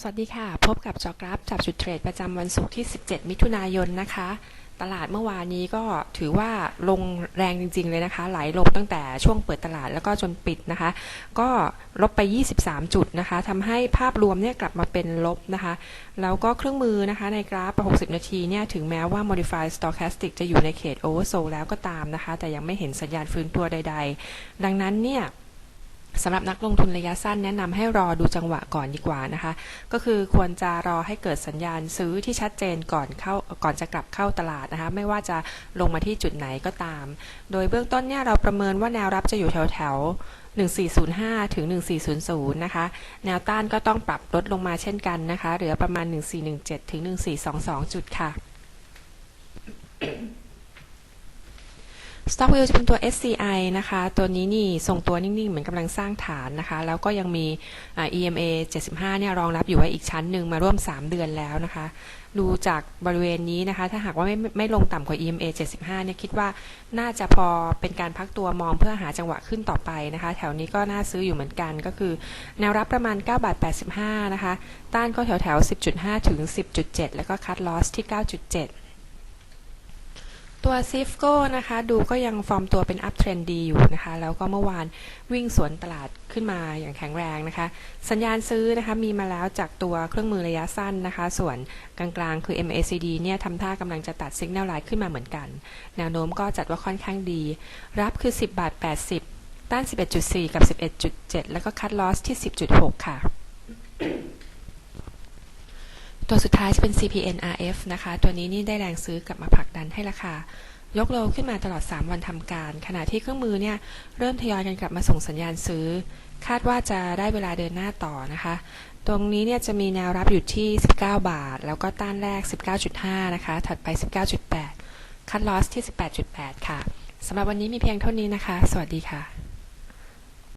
สวัสดีค่ะ พบกับจอกราฟจับจุดเทรดประจำวันศุกร์ที่ 17 มิถุนายนนะคะ ตลาดเมื่อวานนี้ก็ถือว่าลงแรงจริง ๆ เลยนะคะ ไหลลงตั้งแต่ช่วงเปิดตลาดแล้วก็จนปิดนะคะ ก็ลบไป 23 จุดนะคะทำให้ภาพรวมเนี่ยกลับมาเป็นลบนะคะ แล้วก็เครื่องมือนะคะในกราฟ 60 นาทีเนี่ยถึงแม้ว่า modified stochastic จะอยู่ในเขต oversold แล้วก็ตามนะคะ แต่ยังไม่เห็นสัญญาณฟื้นตัวใด ๆ ดังนั้นเนี่ย สำหรับนักลงทุนระยะสั้นแนะนำให้รอดูจังหวะก่อนดีกว่านะคะ ก็คือควรจะรอให้เกิดสัญญาณซื้อที่ชัดเจนก่อนเข้าก่อนจะกลับเข้าตลาดนะคะ ไม่ว่าจะลงมาที่จุดไหนก็ตาม โดยเบื้องต้นเนี่ยเราประเมินว่าแนวรับจะอยู่แถวแถวๆ1405 ถึง 1400 นะคะ แนวต้านก็ต้องปรับลดลงมาเช่นกันนะคะ เหลือประมาณ 1417 ถึง 1422 จุดค่ะ Stock View จะเป็นตัว SCI นะคะ ตัวนี้นี่ส่งตัวนิ่ง ๆ เหมือนกำลังสร้างฐานนะคะ แล้วก็ยังมี EMA 75 เนี่ยรองรับอยู่ไว้อีกชั้นหนึ่งมาร่วม 3 เดือนแล้วนะคะ ดูจากบริเวณนี้นะคะ ถ้าหากว่าไม่ไม่ลงต่ำกว่า EMA 75 เนี่ยคิดว่าน่าจะพอเป็นการพักตัวมองเพื่อหาจังหวะขึ้นต่อไปนะคะ แถวนี้ก็น่าซื้ออยู่เหมือนกันก็คือ แนวรับประมาณ9บาท85 นะคะ ต้านก็แถวแถวๆ10.5 ถึง 10.7 แล้วก็คัดลอสที่ 9.7 ตัวซิฟโก้นะคะดูก็ยังฟอร์มตัวเป็นอัพเทรนดีอยู่นะคะ แล้วก็เมื่อวานวิ่งสวนตลาดขึ้นมาอย่างแข็งแรงนะคะ สัญญาณซื้อนะคะมีมาแล้วจากตัวเครื่องมือระยะสั้นนะคะ ส่วนกลางๆ คือ MACD เนี่ยทำท่ากำลังจะตัดซิกแนลไลน์ขึ้นมาเหมือนกัน แนวโน้มก็จัดว่าค่อนข้างดี รับคือ 10บาท80 ต้าน 11.4 กับ 11.7 แล้วก็คัดลอสที่ 10.6 ค่ะ ตัวสุดท้ายจะเป็น CPNRF นะคะ ตัวนี้นี่ได้แรงซื้อกลับมาผลักดันให้ราคา ยกโลขึ้นมาตลอด 3 วันทำการ ขณะที่เครื่องมือเนี่ยเริ่มทยอยกันกลับมาส่งสัญญาณซื้อ คาดว่าจะได้เวลาเดินหน้าต่อนะคะ ตรงนี้เนี่ยจะมีแนวรับอยู่ที่ 19 บาท แล้วก็ต้านแรก 19.5 นะคะ ถัดไป 19.8 คัดลอสที่ 18.8 ค่ะสำหรับวันนี้มีเพียงเท่านี้นะคะ สวัสดีค่ะ